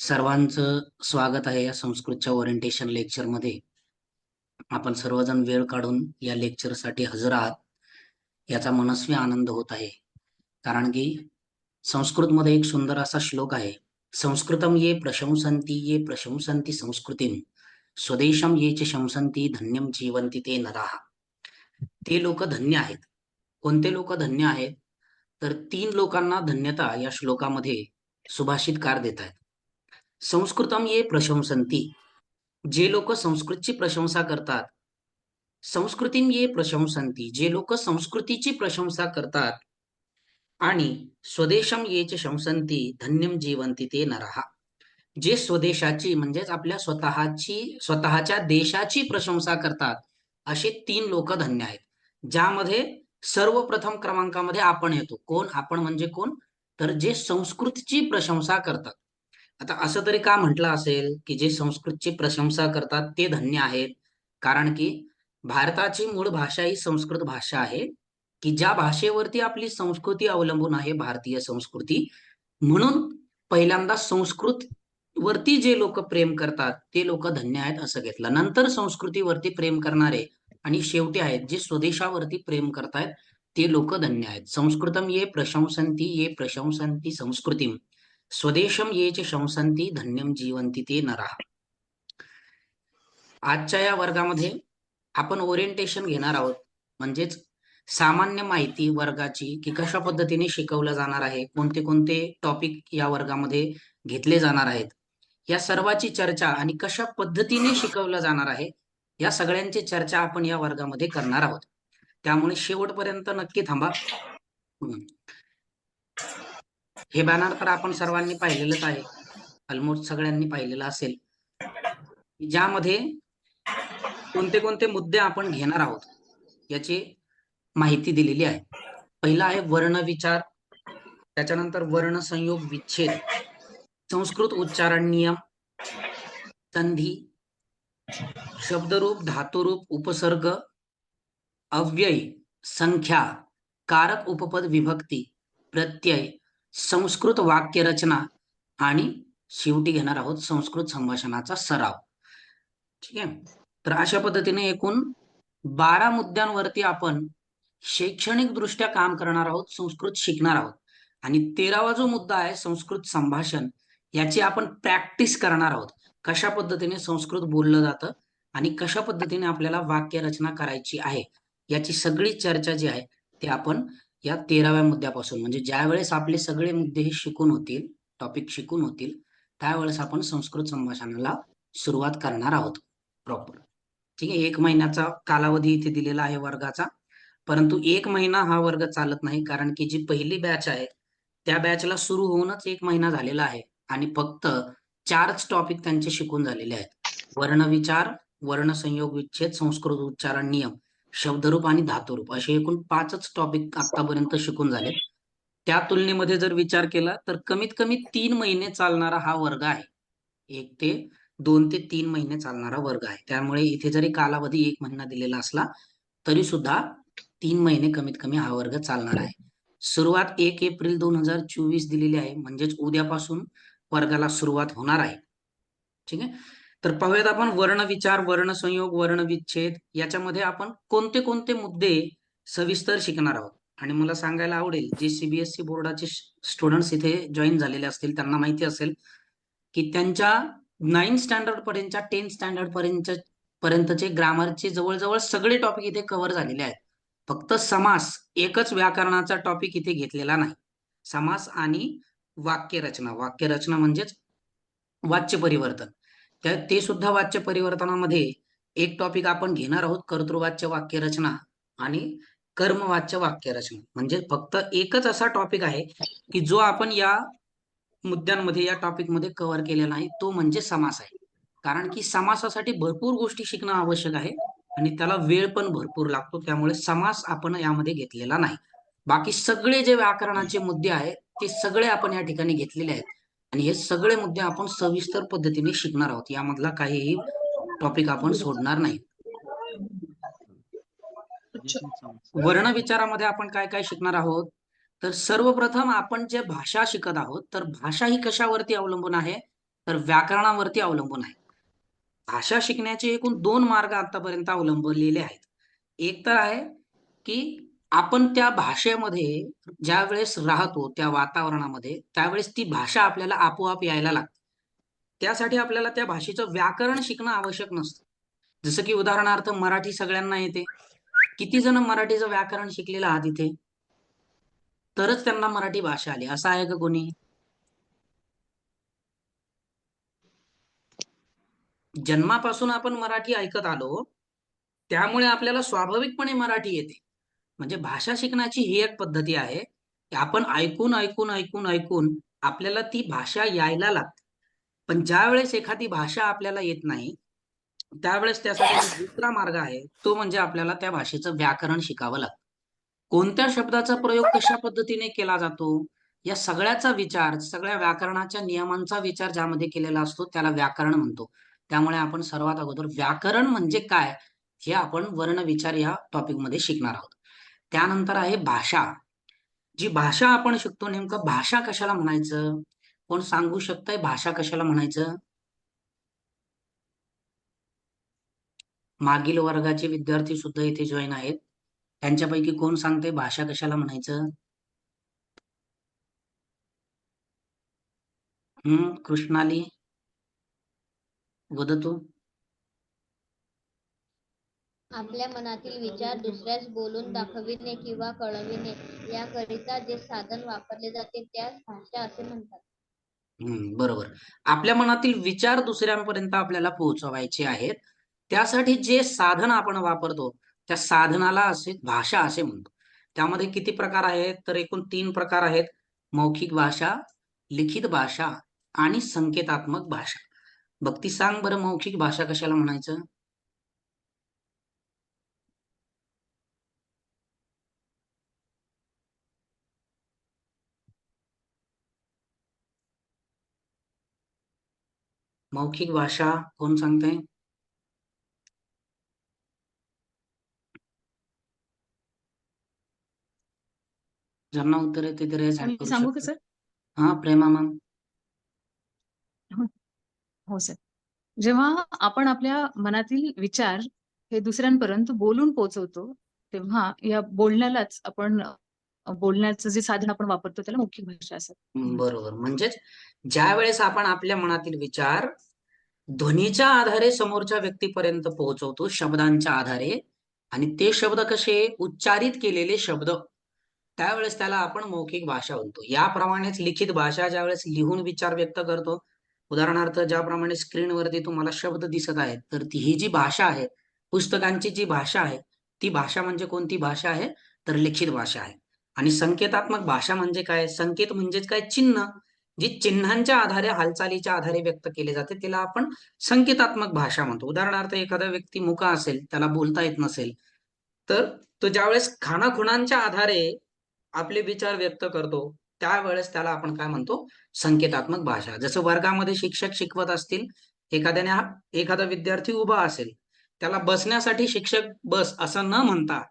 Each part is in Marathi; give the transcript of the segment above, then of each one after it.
सर्वांचं स्वागत आहे या संस्कृतच्या ओरिएंटेशन लेक्चरमध्ये आपण सर्वजण वेळ काढून या लेक्चरसाठी हजर आहात. याचा मनस्वी आनंद होत आहे. कारण की संस्कृतमध्ये एक सुंदर असा श्लोक आहे. संस्कृतम ये प्रशंसंती ये प्रशंसंती संस्कृतीम स्वदेशम ये चे शंसंती धन्यम जीवंती ते नराहा ते लोक धन्य आहेत. कोणते लोक धन्य आहेत? तर तीन लोकांना धन्यता या श्लोकामध्ये सुभाषितकार देत आहेत. संस्कृतम ये प्रशंसंती जे लोक संस्कृतची प्रशंसा करतात संस्कृतीम ये प्रशंसंती जे लोक संस्कृतीची प्रशंसा करतात आणि स्वदेशम ये च शंसंती धन्यम जीवंती ते नरहा जे स्वदेशाची म्हणजेच आपल्या स्वतःची स्वतःच्या देशाची प्रशंसा करतात असे तीन लोक धन्य आहेत ज्यामध्ये सर्वप्रथम क्रमांकामध्ये आपण येतो. कोण? आपण म्हणजे कोण? तर जे संस्कृतीची प्रशंसा करतात. आता असं तरी का म्हटलं असेल की जे संस्कृतची प्रशंसा करतात ते धन्य आहेत? कारण की भारताची मूळ भाषा ही संस्कृत भाषा आहे की ज्या भाषेवरती आपली संस्कृती अवलंबून आहे भारतीय संस्कृती. म्हणून पहिल्यांदा संस्कृत वरती जे लोक प्रेम करतात ते लोक धन्य आहेत असं घेतलं. नंतर संस्कृतीवरती प्रेम करणारे आणि शेवटी आहेत जे स्वदेशावरती प्रेम करतायत ते लोक धन्य आहेत. संस्कृतम ये प्रशंसंती ये प्रशंसंती संस्कृतीम. स्वदेशम ये शंसंती धन्यम जीवंती ते नरा. आजच्या या वर्गामध्ये आपण ओरिएंटेशन घेणार आहोत. म्हणजेच सामान्य माहिती वर्गाची की कशा पद्धतीने शिकवलं जाणार आहे कोणते कोणते टॉपिक या वर्गामध्ये घेतले जाणार आहेत या सर्वाची चर्चा आणि कशा पद्धतीने शिकवलं जाणार आहे या सगळ्यांची चर्चा आपण या वर्गामध्ये करणार आहोत. त्यामुळे शेवटपर्यंत नक्की थांबा. हे बॅनर तर आपण सर्वांनी पाहिलेलंच आहे. ऑलमोस्ट सगळ्यांनी पाहिलेलं असेल. ज्यामध्ये कोणते कोणते मुद्दे आपण घेणार आहोत याची माहिती दिलेली आहे. पहिला आहे वर्ण विचार त्याच्यानंतर वर्ण संयोग विच्छेद संस्कृत उच्चारण नियम संधी शब्दरूप धातुरूप उपसर्ग अव्यय संख्या कारक उपपद विभक्ती प्रत्यय संस्कृत वाक्य रचना आणि शेवटी घेणार आहोत संस्कृत संभाषणाचा सराव. ठीक आहे? तर अशा पद्धतीने एकूण बारा मुद्द्यांवरती आपण शैक्षणिक दृष्ट्या काम करणार आहोत संस्कृत शिकणार आहोत. आणि तेरावा जो मुद्दा आहे संस्कृत संभाषण याची आपण प्रॅक्टिस करणार आहोत. कशा पद्धतीने संस्कृत बोललं जातं आणि कशा पद्धतीने आपल्याला वाक्य रचना करायची आहे याची सगळी चर्चा जी आहे ते आपण या तेराव्या मुद्द्यापासून. म्हणजे ज्या वेळेस आपले सगळे मुद्दे हे शिकून होतील टॉपिक शिकून होतील त्यावेळेस आपण संस्कृत संभाषणाला सुरुवात करणार आहोत प्रॉपर ठीक आहे एक महिन्याचा कालावधी इथे दिलेला आहे वर्गाचा. परंतु एक महिना हा वर्ग चालत नाही कारण की जी पहिली बॅच आहे त्या बॅचला सुरू होऊनच एक महिना झालेला आहे. आणि फक्त चारच टॉपिक त्यांचे शिकून झालेले आहेत. वर्णविचार वर्णसंयोग विच्छेद संस्कृत उच्चारण नियम. शब्दरूप आणि धातुरूप असे एकूण पाचच टॉपिक आतापर्यंत शिकून झाले त्या तुलनेमध्ये जर विचार केला तर कमीत कमी तीन महिने चालणारा हा वर्ग आहे. एक ते दोन ते तीन महिने चालणारा वर्ग आहे. त्यामुळे इथे जरी कालावधी एक महिना दिलेला असला तरी सुद्धा तीन महिने कमीत कमी हा वर्ग चालणार आहे. सुरुवात एक एप्रिल दोन हजार चोवीस दिलेली आहे. म्हणजेच उद्यापासून वर्गाला सुरुवात होणार आहे. ठीक आहे? तर पाहूयात आपण वर्ण विचार वर्ण संयोग वर्ण विच्छेद याच्यामध्ये आपण कोणते कोणते मुद्दे सविस्तर शिकणार आहोत? आणि मला सांगायला आवडेल जे सीबीएसई बोर्डाचे स्टुडंट्स इथे जॉईन झालेले असतील त्यांना माहिती असेल की त्यांच्या नाईन स्टँडर्ड पर्यंतच्या टेन्थ स्टँडर्ड पर्यंत पर्यंतचे ग्रामरचे जवळजवळ सगळे टॉपिक इथे कव्हर झालेले आहेत. फक्त समास एकच व्याकरणाचा टॉपिक इथे घेतलेला नाही. समास आणि वाक्यरचना. वाक्यरचना म्हणजेच वाच्य परिवर्तन. त्या ते सुद्धा वाच्य परिवर्तनामध्ये एक टॉपिक आपण घेणार आहोत कर्तृवाच्य वाक्यरचना आणि कर्मवाच्य वाक्यरचना. म्हणजे फक्त एकच असा टॉपिक आहे की जो आपण या मुद्द्यांमध्ये या टॉपिकमध्ये कव्हर केलेला नाही तो म्हणजे समास आहे. कारण की समासासाठी भरपूर गोष्टी शिकणं आवश्यक आहे आणि त्याला वेळ पण भरपूर लागतो त्यामुळे समास आपण यामध्ये घेतलेला नाही. बाकी सगळे जे व्याकरणाचे मुद्दे आहेत ते सगळे आपण या ठिकाणी घेतलेले आहेत. आणि हे सगळे मुद्दे आपण सविस्तर पद्धतीने शिकणार आहोत. यामधला काहीही टॉपिक आपण सोडणार नाही. वर्ण विचारामध्ये आपण काय काय शिकणार आहोत? तर सर्वप्रथम आपण जे भाषा शिकत आहोत तर भाषा ही कशावरती अवलंबून आहे? तर व्याकरणावरती अवलंबून आहे. भाषा शिकण्याचे एकूण दोन मार्ग आतापर्यंत अवलंबलेले आहेत. एक तर आहे की आपण त्या भाषेमध्ये ज्या वेळेस राहतो त्या वातावरणामध्ये त्यावेळेस ती भाषा आपल्याला आपोआप यायला लागते. त्यासाठी आपल्याला त्या भाषेचं व्याकरण शिकणं आवश्यक नसतं. जसं की उदाहरणार्थ मराठी सगळ्यांना येते. किती जण मराठीचं व्याकरण शिकलेलं आहात इथे? तरच त्यांना मराठी भाषा आली. असं आहे का कोणी? जन्मापासून आपण मराठी ऐकत आलो त्यामुळे आपल्याला स्वाभाविकपणे मराठी येते. म्हणजे भाषा शिकण्याची ही एक पद्धती आहे की आपण ऐकून ऐकून ऐकून ऐकून आपल्याला ती भाषा यायला लागते. पण ज्या वेळेस एखादी भाषा आपल्याला येत नाही त्यावेळेस त्यासाठी दुसरा मार्ग आहे तो म्हणजे आपल्याला त्या भाषेचं व्याकरण शिकावं लागतं. कोणत्या शब्दाचा प्रयोग कशा पद्धतीने केला जातो या सगळ्याचा विचार सगळ्या व्याकरणाच्या नियमांचा विचार ज्यामध्ये केलेला असतो त्याला व्याकरण म्हणतो. त्यामुळे आपण सर्वात अगोदर व्याकरण म्हणजे काय हे आपण वर्ण विचार या टॉपिकमध्ये शिकणार आहोत. त्यानंतर आहे भाषा. जी भाषा आपण शिकतो नेमकं भाषा कशाला म्हणायचं? कोण सांगू शकतंय भाषा कशाला म्हणायचं? मागील वर्गाचे विद्यार्थी सुद्धा इथे जॉईन आहेत. त्यांच्यापैकी कोण सांगते भाषा कशाला म्हणायचं? हम्म कृष्णाली. वदतू आपल्या मनातील विचार दुसऱ्यास बोलून दाखविणे किंवा कळविणे याकरिता जे साधन वापरले जाते त्यास भाषा असे म्हणतात. हम्म बरोबर. आपल्या मनातील विचार दुसऱ्यांपर्यंत आपल्याला पोहोचवायचे आहेत. त्यासाठी जे साधन आपण वापरतो त्या साधनाला असे भाषा असे म्हणतो. त्यामध्ये किती प्रकार आहेत? तर एकूण तीन प्रकार आहेत. मौखिक भाषा लिखित भाषा आणि संकेतात्मक भाषा. भक्ती सांग बरं मौखिक भाषा कशाला म्हणायचं? मौखिक भाषा कोण सांगते? ज्यांना उत्तर येते ते रेज मी सांगू का सर? हा प्रेमा मॅम. हो सर. जेव्हा आपण आपल्या मनातील विचार हे दुसऱ्यांपर्यंत बोलून पोहोचवतो तेव्हा या बोलण्यालाच आपण बोलण्याचं जे साधन आपण वापरतो त्याला मौखिक भाषा असतात बरोबर. म्हणजेच ज्या वेळेस आपण आपल्या मनातील विचार ध्वनीच्या आधारे समोरच्या व्यक्तीपर्यंत पोहोचवतो शब्दांच्या आधारे आणि ते शब्द कसे उच्चारित केलेले शब्द त्यावेळेस त्याला आपण मौखिक भाषा म्हणतो. याप्रमाणेच लिखित भाषा ज्यावेळेस लिहून विचार व्यक्त करतो उदाहरणार्थ ज्याप्रमाणे स्क्रीनवरती तुम्हाला शब्द दिसत आहेत तर ती ही जी भाषा आहे पुस्तकांची जी भाषा आहे ती भाषा म्हणजे कोणती भाषा आहे? तर लिखित भाषा आहे. आणि संकेतात्मक भाषा म्हणजे काय? संकेत म्हणजेच काय? चिन्ह. जी चिन्हांच्या आधारे हालचालीच्या आधारे व्यक्त केले जाते त्याला आपण संकेतात्मक भाषा म्हणतो. उदाहरणार्थ एखादा व्यक्ती मुका असेल त्याला बोलता येत नसेल तर तो ज्यावेळेस खानाखुणांच्या आधारे आपले विचार व्यक्त करतो त्यावेळेस त्याला आपण काय म्हणतो? संकेतात्मक भाषा. जसं वर्गामध्ये शिक्षक शिकवत असतील एखाद्याने एखादा विद्यार्थी उभा असेल त्याला बसण्यासाठी शिक्षक बस असं न म्हणता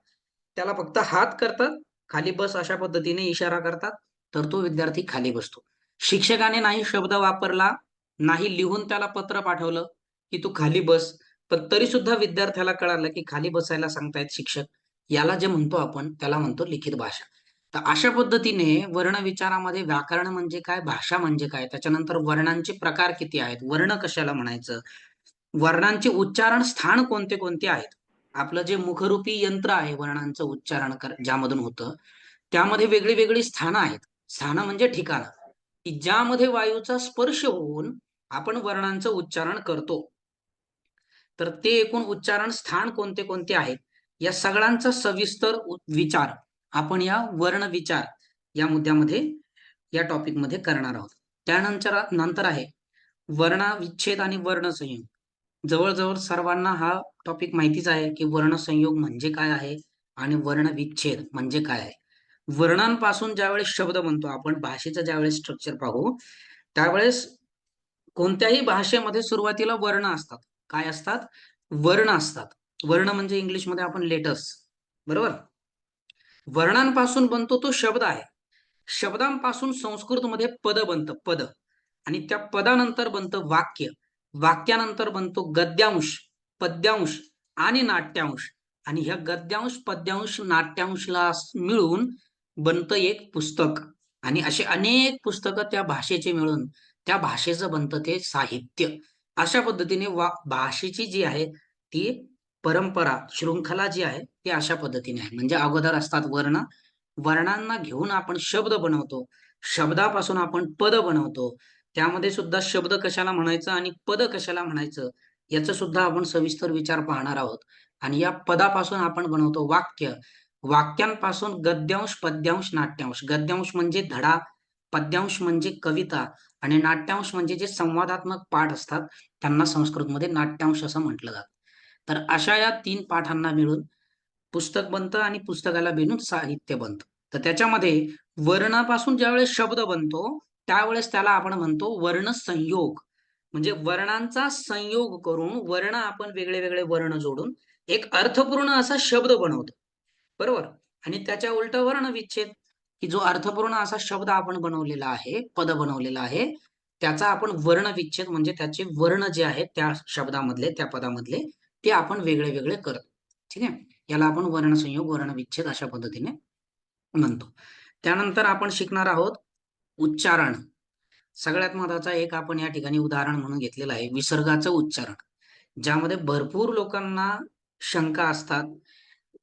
त्याला फक्त हात करतात खाली बस अशा पद्धतीने इशारा करतात तर तो विद्यार्थी खाली बसतो. शिक्षकाने नाही शब्द वापरला नाही लिहून त्याला पत्र पाठवलं की तू खाली बस. पण तरी सुद्धा विद्यार्थ्याला कळालं की खाली बसायला सांगतायत शिक्षक. याला जे म्हणतो आपण त्याला म्हणतो लिखित भाषा. तर अशा पद्धतीने वर्ण विचारामध्ये व्याकरण म्हणजे काय भाषा म्हणजे काय त्याच्यानंतर वर्णांचे प्रकार किती आहेत वर्ण कशाला म्हणायचं वर्णांचे उच्चारण स्थान कोणते कोणते आहेत आपलं जे मुखरूपी यंत्र आहे वर्णांचं उच्चारण कर ज्यामधून होतं त्यामध्ये वेगळी वेगळी स्थानं आहेत. स्थानं म्हणजे ठिकाणं. की ज्यामध्ये वायूचा स्पर्श होऊन आपण वर्णांचं उच्चारण करतो. तर ते एकूण उच्चारण स्थान कोणते कोणते आहेत? या सगळ्यांचा सविस्तर विचार आपण या वर्ण विचार या मुद्द्यामध्ये या टॉपिकमध्ये करणार आहोत. त्यानंतर नंतर आहे वर्णविच्छेद आणि वर्णसंयोग. जवळजवळ सर्वांना हा टॉपिक माहितीच आहे की वर्णसंयोग म्हणजे काय आहे आणि वर्णविच्छेद म्हणजे काय आहे. वर्णांपासून ज्यावेळेस शब्द म्हणतो आपण भाषेचं ज्यावेळेस स्ट्रक्चर पाहू त्यावेळेस कोणत्याही भाषेमध्ये सुरुवातीला वर्ण असतात. काय असतात? वर्ण असतात. वर्ण म्हणजे इंग्लिशमध्ये आपण लेटर्स बरोबर? वर्णांपासून बनतो तो शब्द आहे. शब्दांपासून संस्कृतमध्ये पद बनतं पद. आणि त्या पदानंतर बनतं वाक्य. वाक्यानंतर बनतो गद्यांश पद्यांश आणि नाट्यांश. आणि ह्या गद्यांश पद्यांश नाट्यांशला मिळून बनतं एक पुस्तक. आणि असे अनेक पुस्तकं त्या भाषेचे मिळून त्या भाषेचं बनतं ते साहित्य. अशा पद्धतीने वा भाषेची जी आहे ती परंपरा शृंखला जी आहे ती अशा पद्धतीने आहे. म्हणजे अगोदर असतात वर्ण. वर्णांना घेऊन आपण शब्द बनवतो. शब्दापासून आपण पद बनवतो. त्यामध्ये सुद्धा शब्द कशाला म्हणायचं आणि पद कशाला म्हणायचं याचा सुद्धा आपण सविस्तर विचार पाहणार आहोत. आणि या पदापासून आपण बनवतो वाक्य. वाक्यांपासून गद्यांश पद्यांश नाट्यांश. गद्यांश म्हणजे धडा पद्यांश म्हणजे कविता आणि नाट्यांश म्हणजे जे संवादात्मक पाठ असतात त्यांना संस्कृतमध्ये नाट्यांश असं म्हटलं जात. तर अशा या तीन पाठांना मिळून पुस्तक बनतं आणि पुस्तकाला मिळून साहित्य बनतं. तर त्याच्यामध्ये वर्णापासून ज्यावेळेस शब्द बनतो त्यावेळेस त्याला आपण म्हणतो वर्ण संयोग म्हणजे वर्णांचा संयोग करून वर्ण आपण वेगळे वेगळे वर्ण जोडून एक अर्थपूर्ण असा शब्द बनवतो. बरोबर? आणि त्याच्या उलट वर्ण विच्छेद की जो अर्थपूर्ण असा शब्द आपण बनवलेला आहे पद बनवलेला आहे त्याचा आपण वर्ण विच्छेद म्हणजे त्याचे वर्ण जे आहेत त्या शब्दामधले त्या पदामधले ते आपण वेगळे वेगळे करतो. ठीक आहे? याला आपण वर्णसंयोग वर्णविच्छेद अशा पद्धतीने म्हणतो. त्यानंतर आपण शिकणार आहोत उच्चारण. सगळ्यात महत्त्वाचा एक आपण या ठिकाणी उदाहरण म्हणून घेतलेलं आहे विसर्गाचं उच्चारण. ज्यामध्ये भरपूर लोकांना शंका असतात.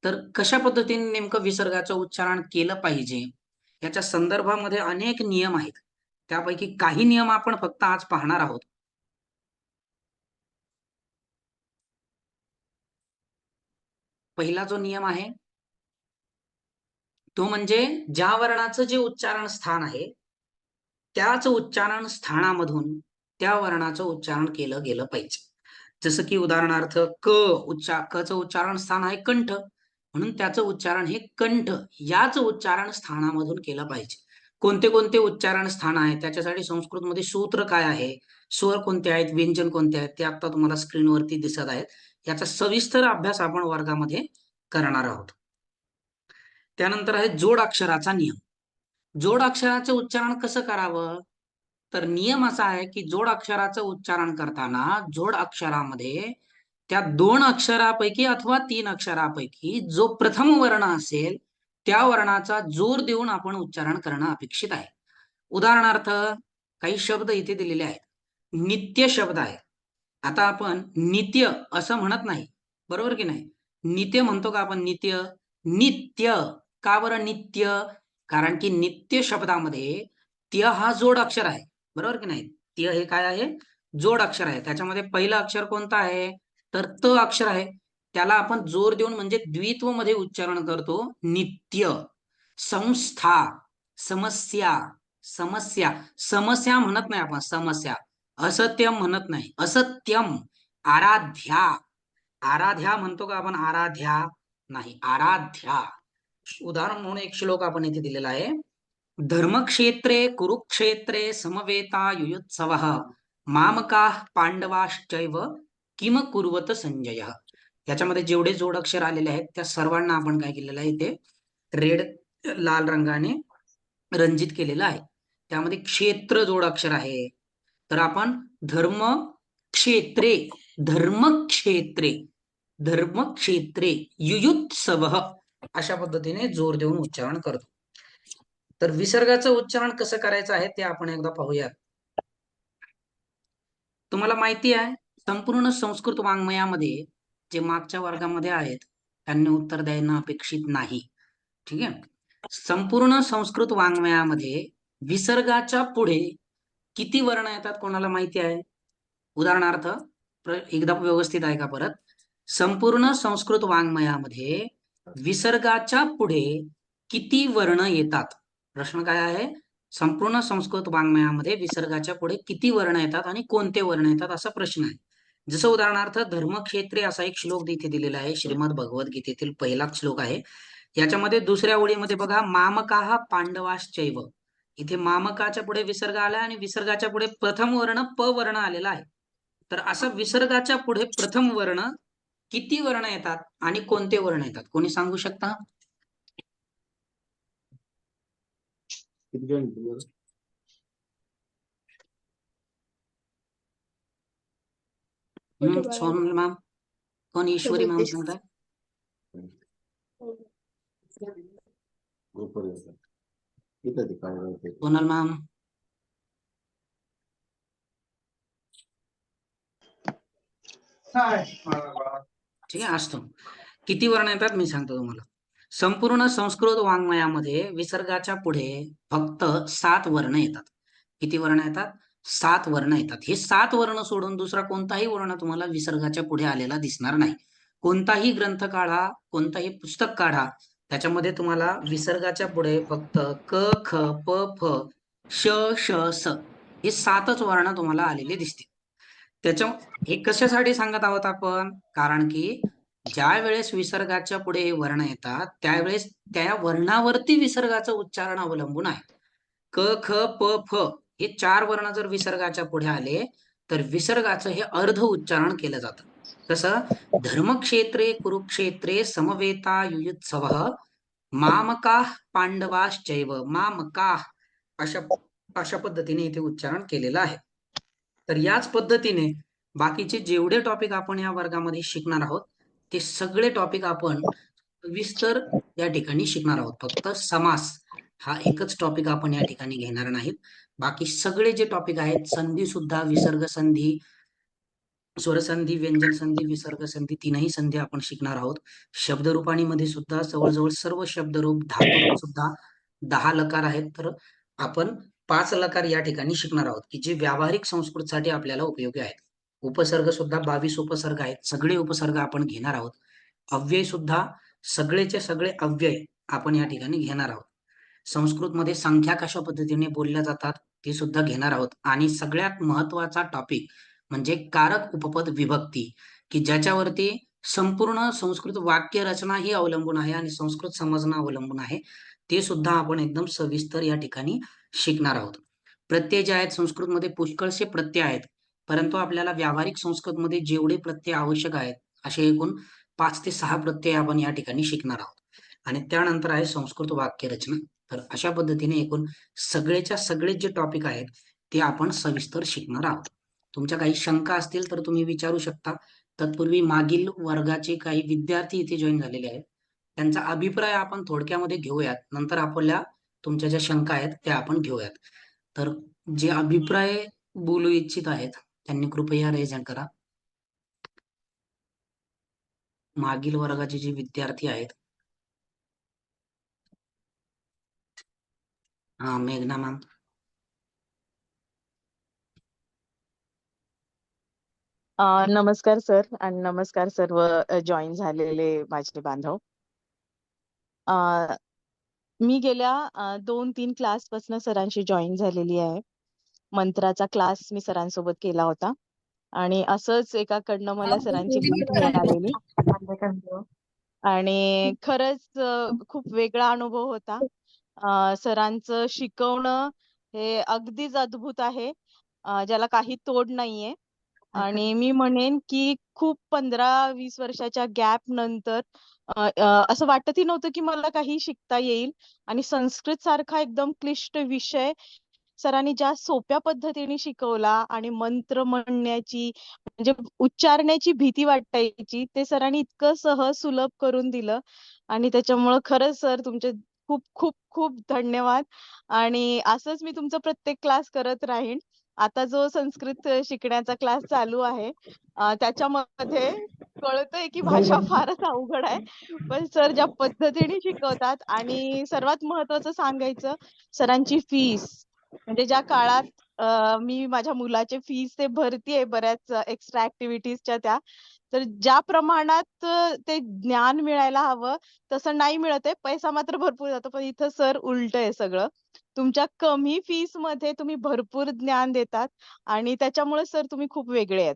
तर कशा पद्धतीने नेमकं विसर्गाचं उच्चारण केलं पाहिजे? याच्या संदर्भामध्ये अनेक नियम आहेत. त्यापैकी काही नियम आपण फक्त आज पाहणार आहोत. पहिला जो नियम आहे तो म्हणजे ज्या वर्णाचं जे उच्चारण स्थान आहे त्याच उच्चारण स्थानामधून त्या वर्णाचं उच्चारण केलं गेलं पाहिजे. जसं की उदाहरणार्थ क उच्चार कचं उच्चारण स्थान आहे कंठ. म्हणून त्याचं उच्चारण हे कंठ याच उच्चारण स्थानामधून केलं पाहिजे. कोणते कोणते उच्चारण स्थान आहे? त्याच्यासाठी संस्कृतमध्ये सूत्र काय आहे? स्वर कोणते आहेत? व्यंजन कोणते आहेत? ते आता तुम्हाला स्क्रीनवरती दिसत आहेत. याचा सविस्तर अभ्यास आपण वर्गामध्ये करणार आहोत. त्यानंतर आहे जोड अक्षराचा नियम. जोड अक्षराचे उच्चारण कसं करावं? तर नियम असा आहे की जोड अक्षराचं उच्चारण करताना जोड अक्षरामध्ये त्या दोन अक्षरापैकी अथवा तीन अक्षरापैकी जो प्रथम वर्ण असेल त्या वर्णाचा जोर देऊन आपण उच्चारण करणं अपेक्षित आहे. उदाहरणार्थ काही शब्द इथे दिलेले आहेत. नित्य शब्द आहे. आता आपण नित्य असं म्हणत नाही. बरोबर की नाही? नित्य म्हणतो का आपण नित्य? नित्य. का बरं नित्य? कारण की नित्य शब्दामध्ये त्य हा जोड अक्षर आहे. बरोबर की नाही? त्य हे काय आहे? जोड अक्षर आहे. त्याच्यामध्ये पहिलं अक्षर कोणतं आहे? तर त अक्षर आहे. त्याला आपण जोर देऊन म्हणजे द्वित्वमध्ये उच्चारण करतो नित्य. संस्था समस्या समस्या. समस्या म्हणत नाही आपण समस्या. असत्यम म्हणत नाही. असत्यम आराध्या. आराध्या म्हणतो का आपण? आराध्या. नाही आराध्या. उदाहरण म्हणून एक श्लोक आपण इथे दिलेला आहे. धर्मक्षेत्रे कुरुक्षेत्रे समवेता युयुत्सव मामका पांडवाश्चैव किम कुर्वत संजय. याच्यामध्ये जेवढे जोड अक्षर आलेले आहेत त्या सर्वांना आपण काय केलेलं आहे इथे? रेड लाल रंगाने रंजित केलेलं आहे. त्यामध्ये क्षेत्र जोडअक्षर आहे. तर आपण धर्म क्षेत्रे धर्मक्षेत्रे धर्मक्षेत्रे युयुत्सव अशा पद्धतीने जोर देऊन उच्चारण करतो. तर विसर्गाचं उच्चारण कसं करायचं आहे ते आपण एकदा पाहूया. तुम्हाला माहिती आहे संपूर्ण संस्कृत वाङ्मयामध्ये जे मागच्या वर्गामध्ये आहेत त्यांनी उत्तर द्यायला अपेक्षित नाही. ठीक आहे? संपूर्ण संस्कृत वाङ्मयामध्ये विसर्गाच्या पुढे किती वर्ण येतात कोणाला माहिती आहे? उदाहरणार्थ एकदा व्यवस्थित आहे का परत. संपूर्ण संस्कृत वाङ्मयामध्ये विसर्गाच्या पुढे किती वर्ण येतात? प्रश्न काय आहे? संपूर्ण संस्कृत वाङ्मयामध्ये विसर्गाच्या पुढे किती वर्ण येतात आणि कोणते वर्ण येतात असा प्रश्न आहे. जसं उदाहरणार्थ धर्मक्षेत्रे असा एक श्लोक इथे दिलेला आहे श्रीमद भगवद्गीतेतील पहिलाच श्लोक आहे. याच्यामध्ये दुसऱ्या ओळीमध्ये बघा मामका हा पांडवाश्चैव. इथे मामकाच्या पुढे विसर्ग आला आणि विसर्गाच्या पुढे प्रथम वर्ण प वर्ण आलेला आहे. तर असं विसर्गाच्या पुढे प्रथम वर्ण किती वर्ण येतात आणि कोणते वर्ण येतात? कोणी सांगू शकता? मॅम कोण ईश्वरी मॅम सांगताय. सोनल मॅम. ठीक आहे असतो. किती वर्ण येतात मी सांगतो तुम्हाला. संपूर्ण संस्कृत वाङ्मयामध्ये विसर्गाच्या पुढे फक्त सात वर्ण येतात. किती वर्ण येतात? सात वर्ण येतात. हे सात वर्ण सोडून दुसरा कोणताही वर्ण तुम्हाला विसर्गाच्या पुढे आलेला दिसणार नाही. कोणताही ग्रंथ काढा कोणताही पुस्तक काढा त्याच्यामध्ये तुम्हाला विसर्गाच्या पुढे फक्त क ख प फ श श स हे सातच वर्ण तुम्हाला आलेले दिसतील. त्याच्या हे कशासाठी सांगत आहोत आपण? कारण की ज्या वेळेस विसर्गाच्या पुढे हे वर्ण येतात त्यावेळेस त्या वर्णावरती विसर्गाचं उच्चारण अवलंबून आहे. क ख प फ हे चार वर्ण जर विसर्गाच्या पुढे आले तर विसर्गाचं हे अर्ध उच्चारण केलं जातं. कसं धर्मक्षेत्रे कुरुक्षेत्रे समवेता युयुत्सव मामका पांडवाश्चैव मामका अशा अशा पद्धतीने इथे उच्चारण केलेलं आहे. तर याच पद्धतीने बाकीचे जेवढे टॉपिक आपण या वर्गामध्ये शिकणार आहोत ते सगळे टॉपिक आपण विस्तर या ठिकाणी शिकणार आहोत. फक्त समास हा एकच टॉपिक आपण या ठिकाणी घेणार नाहीत बाकी सगळे जे टॉपिक आहेत संधी सुद्धा विसर्ग संधी स्वरसंधी व्यंजन संधी विसर्ग संधी तीनही संधी आपण शिकणार आहोत. शब्दरूपाणीमध्ये सुद्धा जवळजवळ सर्व शब्दरूप धातू सुद्धा दहा लकार आहेत. तर आपण पाच लकार या ठिकाणी शिकणार आहोत की जे व्यावहारिक संस्कृतसाठी आपल्याला उपयोगी आहेत. उपसर्ग सुद्धा बावीस उपसर्ग आहेत सगळे उपसर्ग आपण घेणार आहोत. अव्यय सुद्धा सगळेचे सगळे अव्यय आपण या ठिकाणी घेणार आहोत. संस्कृतमध्ये संख्या कशा पद्धतीने बोलल्या जातात ते सुद्धा घेणार आहोत. आणि सगळ्यात महत्त्वाचा टॉपिक म्हणजे कारक उपपद विभक्ती की ज्याच्यावरती संपूर्ण संस्कृत वाक्य रचना ही अवलंबून आहे आणि संस्कृत समजणं अवलंबून आहे ते सुद्धा आपण एकदम सविस्तर या ठिकाणी शिकणार आहोत. प्रत्यय जे आहेत संस्कृतमध्ये पुष्कळसे प्रत्यय आहेत. परंतु आपल्याला व्यावहारिक संस्कृतमध्ये जेवढे प्रत्यय आवश्यक आहेत असे एकूण पाच ते सहा प्रत्यय आपण या ठिकाणी शिकणार आहोत. आणि त्यानंतर आहे संस्कृत वाक्य रचना तर अशा पद्धतीने एकूण सगळेच्या सगळे जे टॉपिक आहेत ते आपण सविस्तर शिकणार आहोत. तुमच्या काही शंका असतील तर तुम्ही विचारू शकता. तत्पूर्वी मागील वर्गाचे काही विद्यार्थी इथे जॉईन झालेले आहेत. त्यांचा अभिप्राय आपण थोडक्यामध्ये घेऊयात. नंतर आपल्या तुमच्या ज्या शंका आहेत त्या आपण घेऊयात. तर जे अभिप्राय बोलू इच्छित आहेत त्यांनी कृपया रेजन करा. मागील वर्गाचे जे विद्यार्थी आहेत. हा मेघना मॅम नमस्कार सर आणि नमस्कार सर्व जॉईन झालेले माझे बांधव. मी गेल्या अ, दोन तीन क्लासपासून सरांशी जॉईन झालेली आहे. मंत्राचा क्लास मी सरांसोबत केला होता. आणि असंच एकाकडनं मला सरांची लिंक मिळालेली आणि खरंच अ, खूप वेगळा अनुभव होता. अ, सरांचं शिकवणं हे अगदीच अद्भुत आहे. अ, ज्याला काही तोड नाहीये. आणि मी म्हणेन की खूप पंधरा वीस वर्षाच्या गॅप नंतर अ, अ, असं वाटतही नव्हतं की मला काही शिकता येईल. आणि संस्कृत सारखा एकदम क्लिष्ट विषय सरांनी ज्या सोप्या पद्धतीने शिकवला आणि मंत्र म्हणण्याची म्हणजे उच्चारण्याची भीती वाटायची ते सरांनी इतकं सहज सुलभ करून दिलं. आणि त्याच्यामुळं खरंच सर तुमचे खूप खूप खूप धन्यवाद. आणि असंच मी तुमचा प्रत्येक क्लास करत राहीन. आता जो संस्कृत शिकण्याचा क्लास चालू आहे त्याच्यामध्ये कळतंय की भाषा फारच अवघड आहे. पण सर ज्या पद्धतीने शिकवतात आणि सर्वात महत्वाचं सांगायचं सरांची फीस. म्हणजे ज्या काळात मी माझ्या मुलाचे फीस ते भरतीये बऱ्याच एक्स्ट्रा ऍक्टिव्हिटीजच्या त्या तर ज्या प्रमाणात ते ज्ञान मिळायला हवं तसं नाही मिळत आहे. पैसा मात्र भरपूर जातो पण इथं सर उलट आहे सगळं. तुमच्या कमी फीसमध्ये तुम्ही भरपूर ज्ञान देतात आणि त्याच्यामुळे सर तुम्ही खूप वेगळे आहेत.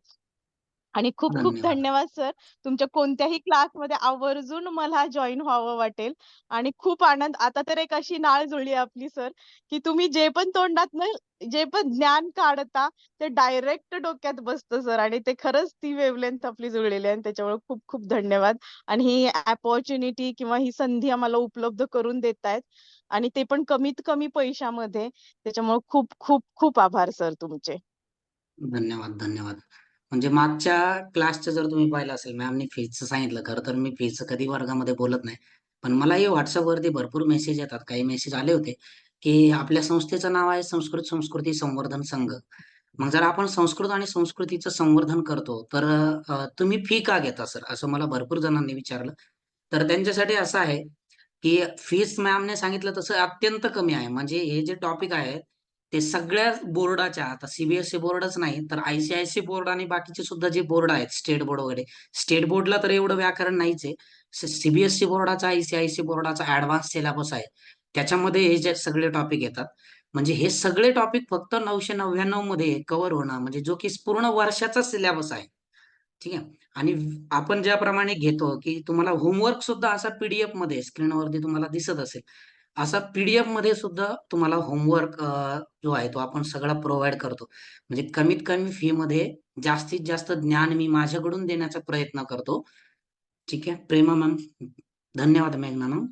आणि खूप खूप धन्यवाद. सर तुमच्या कोणत्याही क्लासमध्ये आवर्जून मला जॉईन व्हावं वाटेल. आणि खूप आनंद. आता तर एक अशी नाळ जुळली आपली सर की तुम्ही जे पण तोंडात जे पण ज्ञान काढता ते डायरेक्ट डोक्यात बसतं सर आणि ते खरंच ती वेवलेंथ आपली जुळलेली आहे. त्याच्यामुळे खूप खूप धन्यवाद. आणि ही अपॉर्च्युनिटी किंवा ही संधी आम्हाला उपलब्ध करून देतायत. आणि ते पण कमीत कमी पैशामध्ये. त्याच्यामुळे खूप खूप खूप आभार सर तुमचे. धन्यवाद धन्यवाद. म्हणजे मागच्या क्लासचं जर तुम्ही पाहिलं असेल मॅमनी फीजचं सांगितलं. खरं तर मी फीजचं कधी वर्गामध्ये बोलत नाही. पण मलाही व्हॉट्सअपवरती भरपूर मेसेज येतात. काही मेसेज आले होते की आपल्या संस्थेचं नाव आहे संस्कृत संस्कृती संवर्धन संघ. मग जर आपण संस्कृत आणि संस्कृतीचं संवर्धन करतो तर तुम्ही फी का घेता सर? असं मला भरपूर जणांनी विचारलं. तर त्यांच्यासाठी असं आहे की फीस मॅमने सांगितलं तसं अत्यंत कमी आहे. म्हणजे हे जे टॉपिक आहे ते सगळ्या बोर्डाच्या आता सीबीएसई बोर्डच नाही तर आयसीआयसी बोर्ड आणि बाकीचे सुद्धा जे बोर्ड आहेत स्टेट बोर्ड वगैरे स्टेट बोर्डला तर एवढं व्याकरण नाहीच आहे. सीबीएसई बोर्डाचा आयसीआयसी बोर्डाचा ऍडव्हान्स सिलेबस आहे. त्याच्यामध्ये हे जे सगळे टॉपिक येतात. म्हणजे हे सगळे टॉपिक फक्त नऊशे नव्याण्णवमध्ये कव्हर होणं म्हणजे जो की पूर्ण वर्षाचा सिलेबस आहे. ठीक आहे? आणि आपण ज्याप्रमाणे घेतो की तुम्हाला होमवर्क सुद्धा असा पीडीएफमध्ये स्क्रीनवरती तुम्हाला दिसत असेल असा पीडीएफमध्ये सुद्धा तुम्हाला होमवर्क जो आहे तो आपण सगळा प्रोव्हाइड करतो. म्हणजे कमीत कमी फी मध्ये जास्तीत जास्त ज्ञान मी माझ्याकडून देण्याचा प्रयत्न करतो. ठीक आहे? प्रेमा मॅम धन्यवाद मेघना मॅम.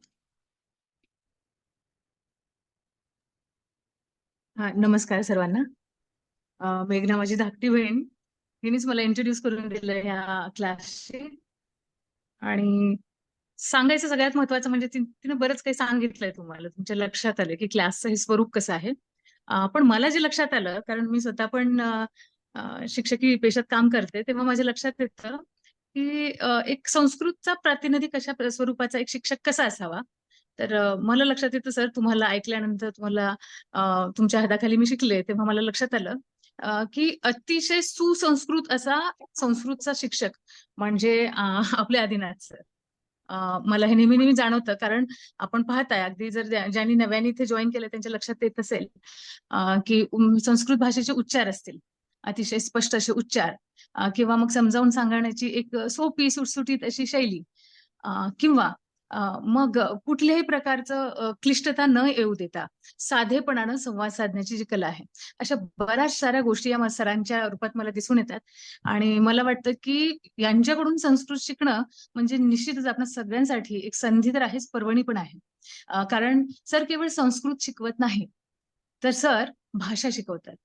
हा नमस्कार सर्वांना. मेघना माझी धाकटी बहीण हिनेच मला इंट्रोड्यूस करून दिलं ह्या क्लासशी आणि सांगायचं सगळ्यात महत्वाचं म्हणजे तिने बरंच काही सांगितलंय तुम्हाला. तुमच्या लक्षात आलं की क्लासचं हे स्वरूप कसं आहे. पण मला जे लक्षात आलं कारण मी स्वतः पण शिक्षकी पेशात काम करते तेव्हा माझ्या लक्षात येतं की एक संस्कृतचा प्रातिनिधी कशा स्वरूपाचा एक शिक्षक कसा असावा? तर मला लक्षात येतं सर तुम्हाला ऐकल्यानंतर तुम्हाला तुमच्या हाताखाली मी शिकले. तेव्हा मला लक्षात आलं की अतिशय सुसंस्कृत असा संस्कृतचा शिक्षक म्हणजे आपले आदिनाथ सर मला हे नेहमी नेहमी जाणवतं कारण आपण पाहताय अगदी जर ज्यांनी नव्याने इथे जॉईन केलं त्यांच्या लक्षात येत असेल की संस्कृत भाषेचे उच्चार असतील. अतिशय स्पष्ट असे उच्चार. किंवा मग समजावून सांगण्याची एक सोपी सुटसुटीत अशी शैली. किंवा मग कुठल्याही प्रकारचं क्लिष्टता न येऊ देता साधेपणानं संवाद साधण्याची जी कला आहे अशा बऱ्याच साऱ्या गोष्टी या सरांच्या रूपात मला दिसून येतात. आणि मला वाटतं की यांच्याकडून संस्कृत शिकणं म्हणजे निश्चितच आपण सगळ्यांसाठी एक संधी तर आहेच पर्वणी पण आहे. कारण सर केवळ संस्कृत शिकवत नाही तर सर भाषा शिकवतात.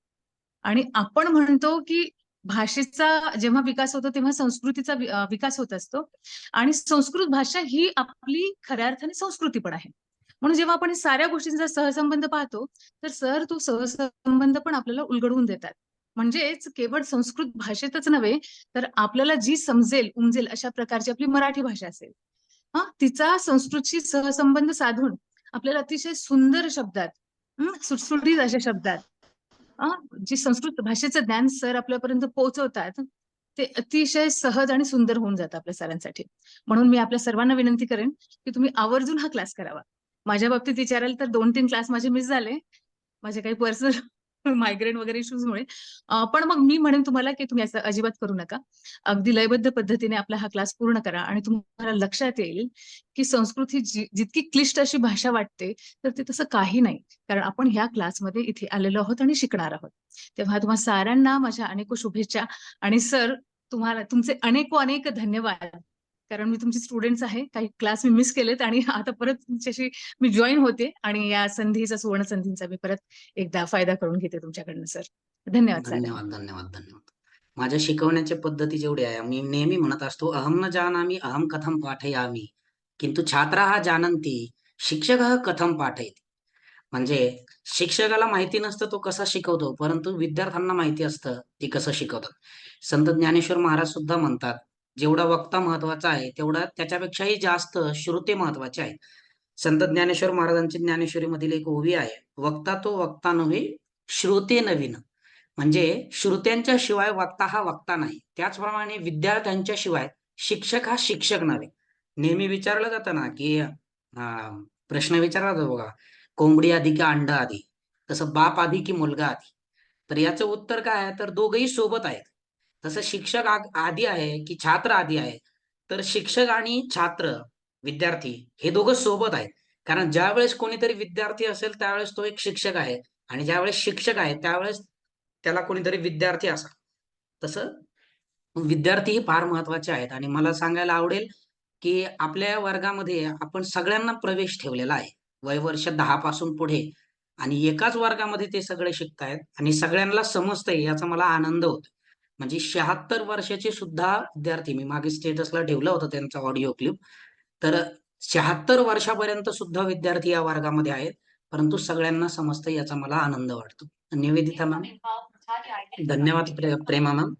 आणि आपण म्हणतो की भाषेचा जेव्हा विकास होतो तेव्हा संस्कृतीचा विकास होत असतो. आणि संस्कृत भाषा ही आपली खऱ्या अर्थाने संस्कृती पण आहे. म्हणून जेव्हा आपण साऱ्या गोष्टींचा सहसंबंध पाहतो तर सर तो सहसंबंध पण आपल्याला उलगडवून देतात. म्हणजेच केवळ संस्कृत भाषेतच नव्हे तर आपल्याला जी समजेल उमजेल अशा प्रकारची आपली मराठी भाषा असेल. हा? तिचा संस्कृतशी सहसंबंध साधून आपल्याला अतिशय सुंदर शब्दात सुटसुटीत अशा शब्दात जी संस्कृत भाषेचं ज्ञान सर आपल्यापर्यंत पोहोचवतात ते अतिशय सहज आणि सुंदर होऊन जातं आपल्या सरांसाठी. म्हणून मी आपल्या सर्वांना विनंती करेन की तुम्ही आवर्जून हा क्लास करावा. माझ्या बाबतीत विचाराल तर दोन तीन क्लास माझे मिस झाले. माझे काही पर्सनल मायग्रेन वगैरे इश्यूजमुळे पण मग मी म्हणेन तुम्हाला की तुम्ही असं अजिबात करू नका. अगदी लयबद्ध पद्धतीने आपला हा क्लास पूर्ण करा आणि तुम्हाला लक्षात येईल की संस्कृत ही जितकी क्लिष्ट अशी भाषा वाटते तर ते तसं काही नाही. कारण आपण ह्या क्लासमध्ये इथे आलेलो आहोत आणि शिकणार आहोत. तेव्हा तुम्हा साऱ्यांना माझ्या अनेक शुभेच्छा आणि सर तुम्हाला तुमचे अनेक अनेक धन्यवाद. कारण मी तुमची स्टुडंट आहे काही क्लास मी मिस केलेत आणि आता परत तुमच्याशी मी जॉईन होते आणि या संधीचा सुवर्ण संधीचा मी परत एकदा फायदा करून घेते तुमच्याकडनं सर धन्यवाद धन्यवाद धन्यवाद धन्यवाद. माझ्या शिकवण्याच्या पद्धती जेवढी आहे मी नेहमी म्हणत असतो अहम न जानामी अहम कथम पाठयामी. किंतु छात्रा हा जानंती शिक्षक कथम पाठयते? म्हणजे शिक्षकाला माहिती नसतं तो कसा शिकवतो परंतु विद्यार्थ्यांना माहिती असतं ती कसं शिकवतात. संत ज्ञानेश्वर महाराज सुद्धा म्हणतात जेवढा वक्ता महत्त्वाचा आहे तेवढा त्याच्यापेक्षाही जास्त श्रोते महत्त्वाचे आहेत. संत ज्ञानेश्वर महाराजांची ज्ञानेश्वरी मधील एक ओवी आहे वक्ता तो वक्ता नव्हे श्रोते नवीन. म्हणजे श्रोत्यांच्या शिवाय वक्ता हा वक्ता नाही. त्याचप्रमाणे विद्यार्थ्यांच्या शिवाय शिक्षक हा शिक्षक नव्हे. नेहमी विचारलं जातं ना की प्रश्न विचारला जातो बघा कोंबडी आधी की अंडा आधी? तसं बाप आधी की मुलगा आधी? तर याचं उत्तर काय आहे? तर दोघही सोबत आहेत. तसं शिक्षक आधी आहे की छात्र आधी आहे तर शिक्षक आणि छात्र विद्यार्थी हे दोघं सोबत आहेत. कारण ज्या वेळेस कोणीतरी विद्यार्थी असेल त्यावेळेस तो एक शिक्षक आहे. आणि ज्यावेळेस शिक्षक आहे त्यावेळेस त्याला कोणीतरी विद्यार्थी असा. तसं विद्यार्थीही फार महत्त्वाचे आहेत. आणि मला सांगायला आवडेल की आपल्या वर्गामध्ये आपण सगळ्यांना प्रवेश ठेवलेला आहे. वय वर्ष दहा पासून पुढे. आणि एकाच वर्गामध्ये ते सगळे शिकतायत आणि सगळ्यांना समजतंय याचा मला आनंद होतो म्हणजे शहात्तर वर्षाचे सुद्धा विद्यार्थी मी मागे स्टेटसला ठेवलं होतं त्यांचा ऑडिओ क्लिप. तर शहात्तर वर्षापर्यंत सुद्धा विद्यार्थी या वर्गामध्ये आहेत परंतु सगळ्यांना समजतं याचा मला आनंद वाटतो. निवेदिता मॅम. धन्यवाद प्रे- प्रेमा मॅम.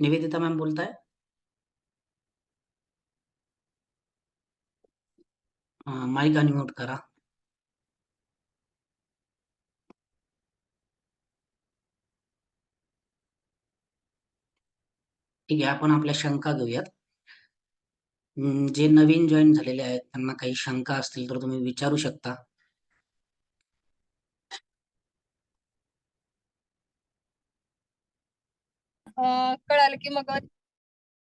निवेदिता मॅम बोलताय? माईक अनम्यूट करा. ठीक आहे आपण आपल्या शंका घेऊयात. जे नवीन जॉईन झालेले आहेत त्यांना काही शंका असतील तर तुम्ही विचारू शकता. कळालं की मग